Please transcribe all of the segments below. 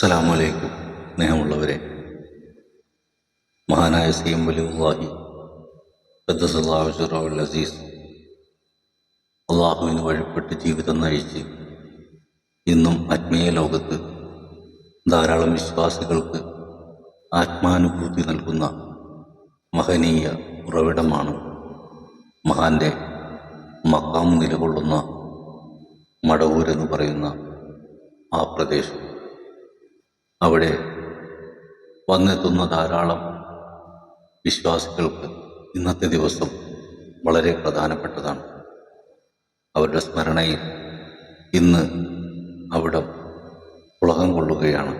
അസ്സലാമലൈക്കും സ്നേഹമുള്ളവരെ. മഹാനായ സി എം വലിഹി ഖദ്ദസുൽ അസീസ് അള്ളാഹുവിന് വഴിപ്പെട്ട് ജീവിതം നയിച്ച് ഇന്നും ആത്മീയ ലോകത്ത് ധാരാളം വിശ്വാസികൾക്ക് ആത്മാനുഭൂതി നൽകുന്ന മഹനീയ ഉറവിടമാണ് മഹാന്റെ മക്കാം നിലകൊള്ളുന്ന മടവൂരെന്ന് പറയുന്ന ആ പ്രദേശം. അവിടെ വന്നെത്തുന്ന ധാരാളം വിശ്വാസികൾക്ക് ഇന്നത്തെ ദിവസം വളരെ പ്രധാനപ്പെട്ടതാണ്. അവരുടെ സ്മരണയിൽ ഇന്ന് അവിടെ പുളകം കൊള്ളുകയാണ്.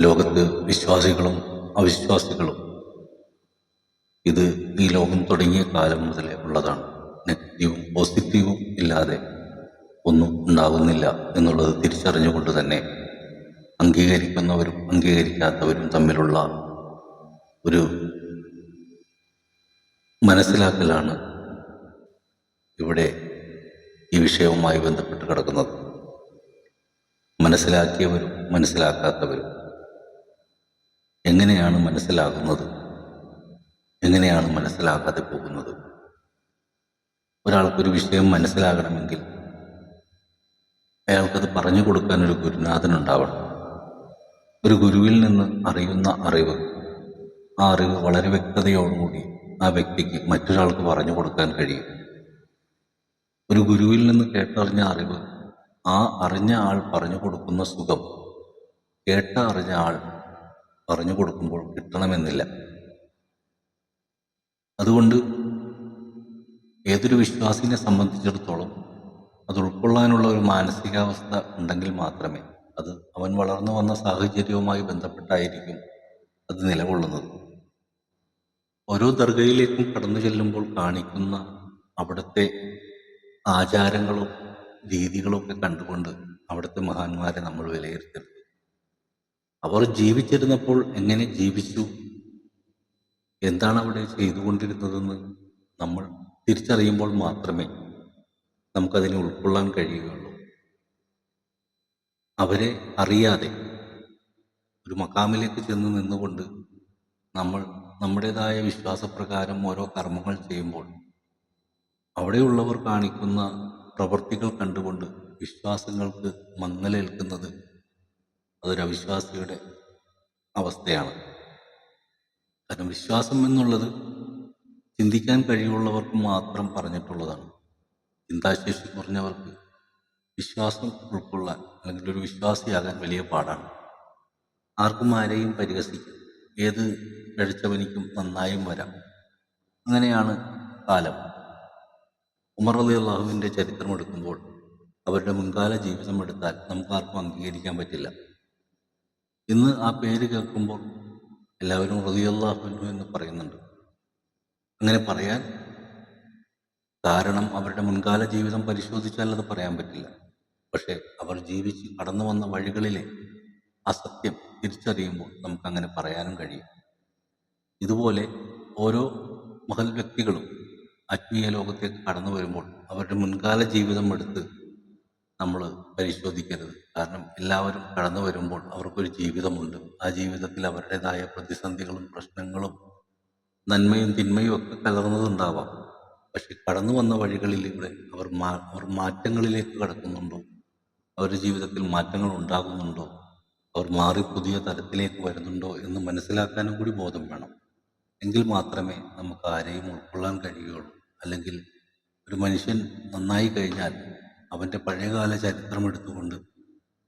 ലോകത്ത് വിശ്വാസികളും അവിശ്വാസികളും ഇത് ഈ ലോകം തുടങ്ങിയ കാലം മുതലേ ഉള്ളതാണ്. നെഗറ്റീവും പോസിറ്റീവും ഇല്ലാതെ ഒന്നും ഉണ്ടാകുന്നില്ല എന്നുള്ളത് തിരിച്ചറിഞ്ഞുകൊണ്ട് തന്നെ അംഗീകരിക്കുന്നവരും അംഗീകരിക്കാത്തവരും തമ്മിലുള്ള ഒരു മനസ്സിലാക്കലാണ് ഇവിടെ ഈ വിഷയവുമായി ബന്ധപ്പെട്ട് കിടക്കുന്നത്. മനസ്സിലാക്കിയവരും മനസ്സിലാക്കാത്തവരും. എങ്ങനെയാണ് മനസ്സിലാകുന്നത്? എങ്ങനെയാണ് മനസ്സിലാക്കാതെ പോകുന്നത്? ഒരാൾക്കൊരു വിഷയം മനസ്സിലാകണമെങ്കിൽ അയാൾക്കത് പറഞ്ഞു കൊടുക്കാൻ ഒരു ഗുരുനാഥനുണ്ടാവണം. ഒരു ഗുരുവിൽ നിന്ന് അറിയുന്ന അറിവ്. ആ അറിവ് വളരെ വ്യക്തതയോടുകൂടി ആ വ്യക്തിക്ക് മറ്റൊരാൾക്ക് പറഞ്ഞു കൊടുക്കാൻ കഴിയും. ഒരു ഗുരുവിൽ നിന്ന് കേട്ടറിഞ്ഞ അറിവ് ആ അറിഞ്ഞ ആൾ പറഞ്ഞു കൊടുക്കുന്ന സുഖം കേട്ട അറിഞ്ഞ ആൾ പറഞ്ഞു കൊടുക്കുമ്പോൾ കിട്ടണമെന്നില്ല. അതുകൊണ്ട് ഏതൊരു വിശ്വാസിനെ സംബന്ധിച്ചിടത്തോളം അത് ഉൾക്കൊള്ളാനുള്ള ഒരു മാനസികാവസ്ഥ ഉണ്ടെങ്കിൽ മാത്രമേ അത് അവൻ വളർന്നു വന്ന സാഹചര്യവുമായി ബന്ധപ്പെട്ടായിരിക്കും അത് നിലകൊള്ളുന്നത്. ഓരോ ദർഗയിലേക്കും കടന്നു ചെല്ലുമ്പോൾ കാണിക്കുന്ന അവിടുത്തെ ആചാരങ്ങളും രീതികളും ഒക്കെ കണ്ടുകൊണ്ട് അവിടുത്തെ മഹാന്മാരെ നമ്മൾ വിലയിരുത്തരുത്. അവർ ജീവിച്ചിരുന്നപ്പോൾ എങ്ങനെ ജീവിച്ചു? എന്താണ് അവിടെ ചെയ്തുകൊണ്ടിരുന്നതെന്ന് നമ്മൾ തിരിച്ചറിയുമ്പോൾ മാത്രമേ നമുക്കതിനെ ഉൾക്കൊള്ളാൻ കഴിയുകയുള്ളൂ. അവരെ അറിയാതെ ഒരു മക്കാമിലേക്ക് ചെന്ന് നിന്നുകൊണ്ട് നമ്മൾ നമ്മുടേതായ വിശ്വാസപ്രകാരം ഓരോ കർമ്മങ്ങൾ ചെയ്യുമ്പോൾ അവിടെയുള്ളവർ കാണിക്കുന്ന പ്രവൃത്തികൾ കണ്ടുകൊണ്ട് വിശ്വാസങ്ങൾക്ക് മങ്ങലേൽക്കുന്നത് അതൊരു അവിശ്വാസിയുടെ അവസ്ഥയാണ്. കാരണം വിശ്വാസം എന്നുള്ളത് ചിന്തിക്കാൻ കഴിവുള്ളവർക്ക് മാത്രം പറഞ്ഞിട്ടുള്ളതാണ്. ചിന്താശേഷി കുറഞ്ഞവർക്ക് വിശ്വാസം ഉൾക്കൊള്ളാൻ അല്ലെങ്കിൽ ഒരു വിശ്വാസിയാകാൻ വലിയ പാടാണ്. ആർക്കും ആരെയും പരിഹസിക്കും. ഏത് കഴിച്ചവനിക്കും നന്നായും വരാം. അങ്ങനെയാണ് കാലം. ഉമർ അലി അള്ളാഹുവിന്റെ ചരിത്രം എടുക്കുമ്പോൾ അവരുടെ മുൻകാല ജീവിതം എടുത്താൽ നമുക്ക് ആർക്കും അംഗീകരിക്കാൻ പറ്റില്ല. ഇന്ന് ആ പേര് കേൾക്കുമ്പോൾ എല്ലാവരും റതിയല്ലാഹുനു എന്ന് പറയുന്നുണ്ട്. അങ്ങനെ പറയാൻ കാരണം അവരുടെ മുൻകാല ജീവിതം പരിശോധിച്ചാൽ അത് പറയാൻ പറ്റില്ല. പക്ഷേ അവർ ജീവിച്ച് കടന്നു വന്ന വഴികളിലെ ആ സത്യം തിരിച്ചറിയുമ്പോൾ നമുക്കങ്ങനെ പറയാനും കഴിയും. ഇതുപോലെ ഓരോ മഹൽ വ്യക്തികളും ആത്മീയ ലോകത്തേക്ക് കടന്നു വരുമ്പോൾ അവരുടെ മുൻകാല ജീവിതം എടുത്ത് നമ്മൾ പരിശോധിക്കരുത്. കാരണം എല്ലാവരും കടന്നു വരുമ്പോൾ അവർക്കൊരു ജീവിതമുണ്ട്. ആ ജീവിതത്തിൽ അവരുടേതായ പ്രതിസന്ധികളും പ്രശ്നങ്ങളും നന്മയും തിന്മയും ഒക്കെ കലർന്നതുണ്ടാവാം. പക്ഷെ കടന്നു വന്ന വഴികളിലൂടെ അവർ മാ അവർ മാറ്റങ്ങളിലേക്ക് കടക്കുന്നുണ്ടോ? അവരുടെ ജീവിതത്തിൽ മാറ്റങ്ങൾ ഉണ്ടാകുന്നുണ്ടോ? അവർ മാറി പുതിയ തലത്തിലേക്ക് വരുന്നുണ്ടോ എന്ന് മനസ്സിലാക്കാനും കൂടി ബോധം വേണം. എങ്കിൽ മാത്രമേ നമുക്ക് ആരെയും ഉൾക്കൊള്ളാൻ കഴിയുകയുള്ളൂ. അല്ലെങ്കിൽ ഒരു മനുഷ്യൻ നന്നായി കഴിഞ്ഞാൽ അവന്റെ പഴയകാല ചരിത്രം എടുത്തുകൊണ്ട്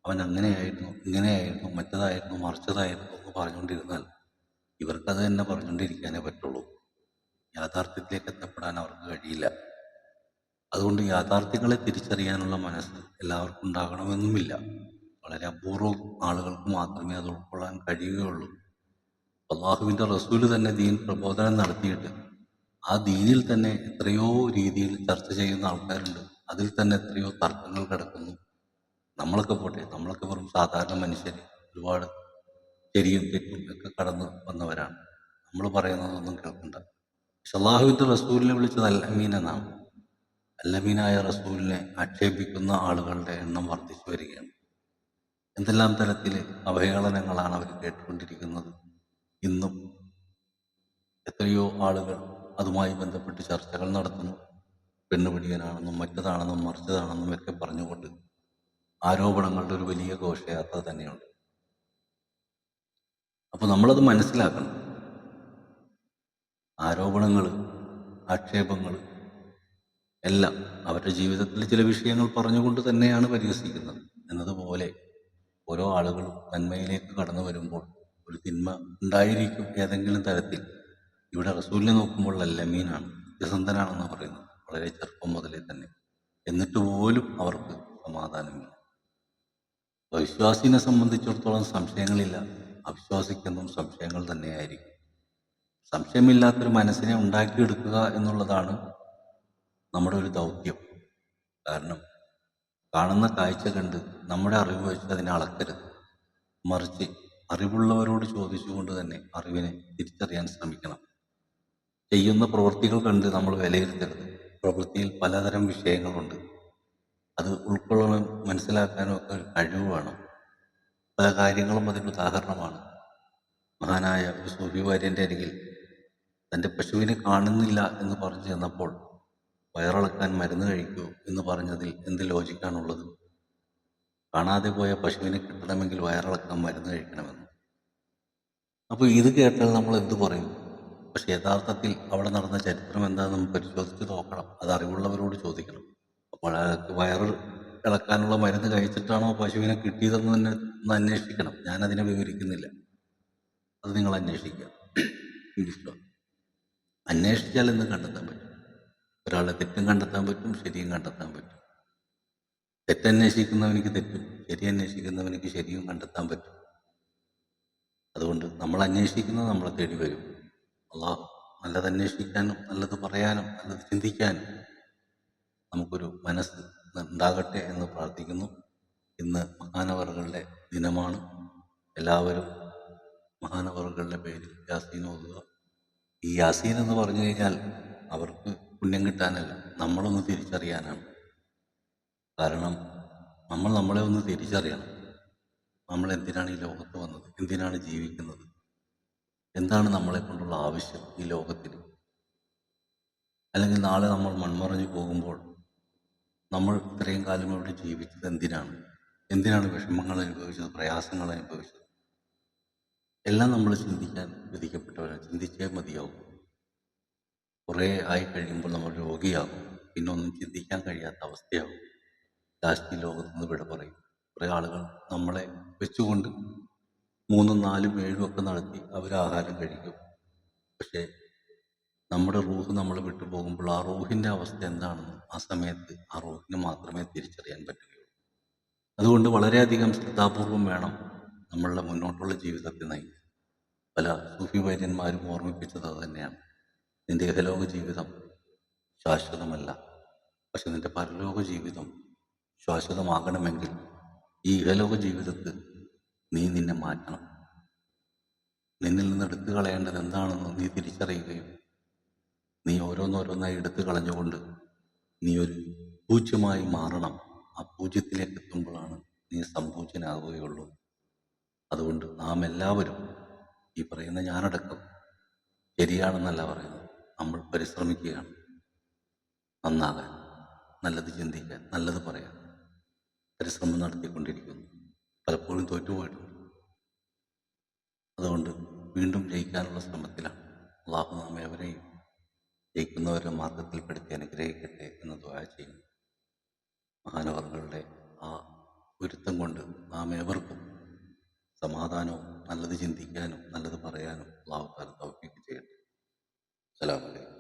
അവൻ അങ്ങനെയായിരുന്നു ഇങ്ങനെയായിരുന്നു മറ്റതായിരുന്നു മറിച്ചതായിരുന്നു എന്ന് പറഞ്ഞുകൊണ്ടിരുന്നാൽ ഇവർക്കത് തന്നെ പറഞ്ഞുകൊണ്ടിരിക്കാനേ പറ്റുള്ളൂ. യാഥാർത്ഥ്യത്തിലേക്ക് എത്തപ്പെടാൻ അവർക്ക് കഴിയില്ല. അതുകൊണ്ട് യാഥാർത്ഥ്യങ്ങളെ തിരിച്ചറിയാനുള്ള മനസ്സ് എല്ലാവർക്കും ഉണ്ടാകണമെന്നുമില്ല. വളരെ അപൂർവം ആളുകൾക്ക് മാത്രമേ അത് ഉൾക്കൊള്ളാൻ കഴിയുകയുള്ളൂ. അള്ളാഹുവിന്റെ റസൂൽ തന്നെ ദീൻ പ്രബോധനം നടത്തിയിട്ട് ആ ദീനിൽ തന്നെ എത്രയോ രീതിയിൽ ചർച്ച ചെയ്യുന്ന ആൾക്കാരുണ്ട്. അതിൽ തന്നെ എത്രയോ തർക്കങ്ങൾ കിടക്കുന്നു. നമ്മളൊക്കെ പോട്ടെ നമ്മളൊക്കെ വെറും സാധാരണ മനുഷ്യർ ഒരുപാട് ശരിയും തെറ്റും ഒക്കെ കടന്നു വന്നവരാണ്. നമ്മൾ പറയുന്നതൊന്നും കേൾക്കണ്ട. പക്ഷെ അള്ളാഹുവിന്റെ റസൂലിനെ വിളിച്ചത് അല്ലമീൻ എന്നാണ്. അല്ലമീനായ റസൂലിനെ ആക്ഷേപിക്കുന്ന ആളുകളുടെ എണ്ണം വർദ്ധിച്ചു വരികയാണ്. എന്തെല്ലാം തരത്തിൽ അവഹേളനങ്ങളാണ് അവർ കേട്ടുകൊണ്ടിരിക്കുന്നത്? ഇന്നും എത്രയോ ആളുകൾ അതുമായി ബന്ധപ്പെട്ട് ചർച്ചകൾ നടത്തുന്നു. പെണ്ണുപിടിയനാണെന്നും മറ്റതാണെന്നും മറിച്ചതാണെന്നും ഒക്കെ പറഞ്ഞുകൊണ്ട് ആരോപണങ്ങളുടെ ഒരു വലിയ ഘോഷയാത്ര തന്നെയുണ്ട്. അപ്പോൾ നമ്മളത് മനസ്സിലാക്കണം. ആരോപണങ്ങൾ ആക്ഷേപങ്ങൾ എല്ലാം അവരുടെ ജീവിതത്തിൽ ചില വിഷയങ്ങൾ പറഞ്ഞുകൊണ്ട് തന്നെയാണ് പരിഹസിക്കുന്നത്. എന്നതുപോലെ ഓരോ ആളുകളും നന്മയിലേക്ക് കടന്നു വരുമ്പോൾ ഒരു തിന്മ ഉണ്ടായിരിക്കും ഏതെങ്കിലും തരത്തിൽ. ഇവിടെ റസൂലിനെ നോക്കുമ്പോൾ അല്ല മീനാണ് സത്യസന്ധനാണെന്ന് പറയുന്നത്. വളരെ ചെറുപ്പം മുതലേ തന്നെ. എന്നിട്ട് പോലും അവർക്ക് സമാധാനമില്ല. അവിശ്വാസിനെ വിശ്വാസിനെ സംബന്ധിച്ചിടത്തോളം സംശയങ്ങളില്ല. അവിശ്വാസിക്കുന്നതും സംശയങ്ങൾ തന്നെയായിരിക്കും. സംശയമില്ലാത്തൊരു മനസ്സിനെ ഉണ്ടാക്കിയെടുക്കുക എന്നുള്ളതാണ് നമ്മുടെ ഒരു ദൗത്യം. കാരണം കാണുന്ന കാഴ്ച കണ്ട് നമ്മുടെ അറിവ് വെച്ച് അതിനെ അളക്കരുത്. മറിച്ച് അറിവുള്ളവരോട് ചോദിച്ചുകൊണ്ട് തന്നെ അറിവിനെ തിരിച്ചറിയാൻ ശ്രമിക്കണം. ചെയ്യുന്ന പ്രവൃത്തികൾ കണ്ട് നമ്മൾ വിലയിരുത്തരുത്. പ്രവൃത്തിയിൽ പലതരം വിഷയങ്ങളുണ്ട്. അത് ഉൾക്കൊള്ളാനും മനസ്സിലാക്കാനും ഒക്കെ കഴിവ് വേണം. പല കാര്യങ്ങളും അതിന് ഉദാഹരണമാണ്. മഹാനായ ഒരു സൂഫി വാര്യന്റെ അരികിൽ തന്റെ പശുവിനെ കാണുന്നില്ല എന്ന് പറഞ്ഞു ചെന്നപ്പോൾ വയറിളക്കാൻ മരുന്ന് കഴിക്കൂ എന്ന് പറഞ്ഞതിൽ എന്ത് ലോജിക്കാണുള്ളത്? കാണാതെ പോയ പശുവിനെ കിട്ടണമെങ്കിൽ വയറിളക്കാൻ മരുന്ന് കഴിക്കണമെന്ന്. അപ്പോൾ ഇത് കേട്ടാൽ നമ്മൾ എന്തു പറയും? പക്ഷെ യഥാർത്ഥത്തിൽ അവിടെ നടന്ന ചരിത്രം എന്താണെന്ന് പരിശോധിച്ച് നോക്കണം. അത് അറിവുള്ളവരോട് ചോദിക്കണം. അപ്പോൾ അയാൾക്ക് വയറ് ഇളക്കാനുള്ള മരുന്ന് കഴിച്ചിട്ടാണോ പശുവിനെ കിട്ടിയതെന്ന് തന്നെ ഒന്ന് അന്വേഷിക്കണം. ഞാനതിനെ വിവരിക്കുന്നില്ല. അത് നിങ്ങൾ അന്വേഷിക്കുക. അന്വേഷിച്ചാൽ എന്ന് കണ്ടെത്താൻ പറ്റും. ഒരാളെ തെറ്റും കണ്ടെത്താൻ പറ്റും ശരിയും കണ്ടെത്താൻ പറ്റും. തെറ്റന്വേഷിക്കുന്നവനിക്ക് തെറ്റും ശരി അന്വേഷിക്കുന്നവനിക്ക് ശരിയും കണ്ടെത്താൻ പറ്റും. അതുകൊണ്ട് നമ്മൾ അന്വേഷിക്കുന്നത് നമ്മളെ തേടി വരും. അള്ളാഹ് നല്ലത് അന്വേഷിക്കാനും നല്ലത് പറയാനും നല്ലത് ചിന്തിക്കാനും നമുക്കൊരു മനസ്സ് ഉണ്ടാകട്ടെ എന്ന് പ്രാർത്ഥിക്കുന്നു. ഇന്ന് മഹാനവറുകളുടെ ദിനമാണ്. എല്ലാവരും മഹാനവറുകളുടെ പേരിൽ യാസീൻ ഓതുക. ഈ യാസീൻ എന്ന് പറഞ്ഞു കഴിഞ്ഞാൽ അവർക്ക് പുണ്യം കിട്ടാനല്ല. നമ്മളൊന്ന് തിരിച്ചറിയാനാണ്. കാരണം നമ്മൾ നമ്മളെ ഒന്ന് തിരിച്ചറിയണം. നമ്മൾ എന്തിനാണ് ഈ ലോകത്ത് വന്നത്? എന്തിനാണ് ജീവിക്കുന്നത്? എന്താണ് നമ്മളെ കൊണ്ടുള്ള ആവശ്യം ഈ ലോകത്തിൽ? അല്ലെങ്കിൽ നാളെ നമ്മൾ മൺമറഞ്ഞു പോകുമ്പോൾ നമ്മൾ ഇത്രയും കാലം ഇവിടെ ജീവിച്ചത് എന്തിനാണ്? എന്തിനാണ് വിഷമങ്ങൾ അനുഭവിച്ചത്? പ്രയാസങ്ങൾ അനുഭവിച്ചത്? എല്ലാം നമ്മൾ ചിന്തിക്കാൻ വിധിക്കപ്പെട്ടവരാണ്. ചിന്തിച്ചേ മതിയാവും. കുറേ ആയി കഴിയുമ്പോൾ നമ്മൾ രോഗിയാകും. പിന്നെ ഒന്നും ചിന്തിക്കാൻ കഴിയാത്ത അവസ്ഥയാകും. ലാസ്റ്റ് ലോകത്ത് നിന്ന് വിട പറയും. കുറേ ആളുകൾ നമ്മളെ വെച്ചുകൊണ്ട് മൂന്നും നാലും ഏഴും ഒക്കെ നടത്തി അവർ ആഹാരം കഴിക്കും. പക്ഷേ നമ്മുടെ റൂഹ് നമ്മൾ വിട്ടു പോകുമ്പോൾ ആ റൂഹിന്റെ അവസ്ഥ എന്താണെന്ന് ആ സമയത്ത് ആ റൂഹിന് മാത്രമേ തിരിച്ചറിയാൻ പറ്റുകയുള്ളൂ. അതുകൊണ്ട് വളരെയധികം ശ്രദ്ധാപൂർവം വേണം നമ്മളുടെ മുന്നോട്ടുള്ള ജീവിതത്തെ നയിക്കാൻ. പല സൂഫി വൈദ്യന്മാരും ഓർമ്മിപ്പിച്ചത് തന്നെയാണ്. നിന്റെ ഇഹലോക ജീവിതം ശാശ്വതമല്ല. പക്ഷെ നിന്റെ പരലോക ജീവിതം ശാശ്വതമാകണമെങ്കിൽ ഈ ഇഹലോക ജീവിതത്തിൽ നീ നിന്നെ മാറ്റണം. നിന്നിൽ നിന്ന് എടുത്തു കളയേണ്ടത് എന്താണെന്ന് നീ തിരിച്ചറിയുകയും നീ ഓരോന്നോരോന്നായി എടുത്തു കളഞ്ഞുകൊണ്ട് നീ ഒരു പൂജ്യമായി മാറണം. ആ പൂജ്യത്തിലേക്ക് എത്തുമ്പോഴാണ് നീ സമ്പൂജ്യനാകുകയുള്ളൂ അതുകൊണ്ട് നാം എല്ലാവരും ഈ പറയുന്ന ഞാനടക്കം ശരിയാണെന്നല്ല പറയുന്നത്. നമ്മൾ പരിശ്രമിക്കുകയാണ്. നന്നാകാൻ നല്ലത് ചിന്തിക്കാൻ നല്ലത് പറയാൻ പരിശ്രമം നടത്തിക്കൊണ്ടിരിക്കുന്നു. പലപ്പോഴും തോറ്റുപോയിട്ടുണ്ട് അതുകൊണ്ട് വീണ്ടും ജയിക്കാനുള്ള ശ്രമത്തിലാണ്. അള്ളാഹു നാം എവരെയും ജയിക്കുന്നവരുടെ മാർഗത്തിൽപ്പെടുത്തി അനുഗ്രഹിക്കട്ടെ എന്ന് ദ്വാര ചെയ്യുന്നു. മഹാനവർകളുടെ ആ ഗുരുത്തം കൊണ്ട് നാം ഏവർക്കും സമാധാനവും നല്ലത് ചിന്തിക്കാനും നല്ലത് പറയാനും അള്ളാഹു താല തൗഫീക്ക് ചെയ്യട്ടെ. السلام علیکم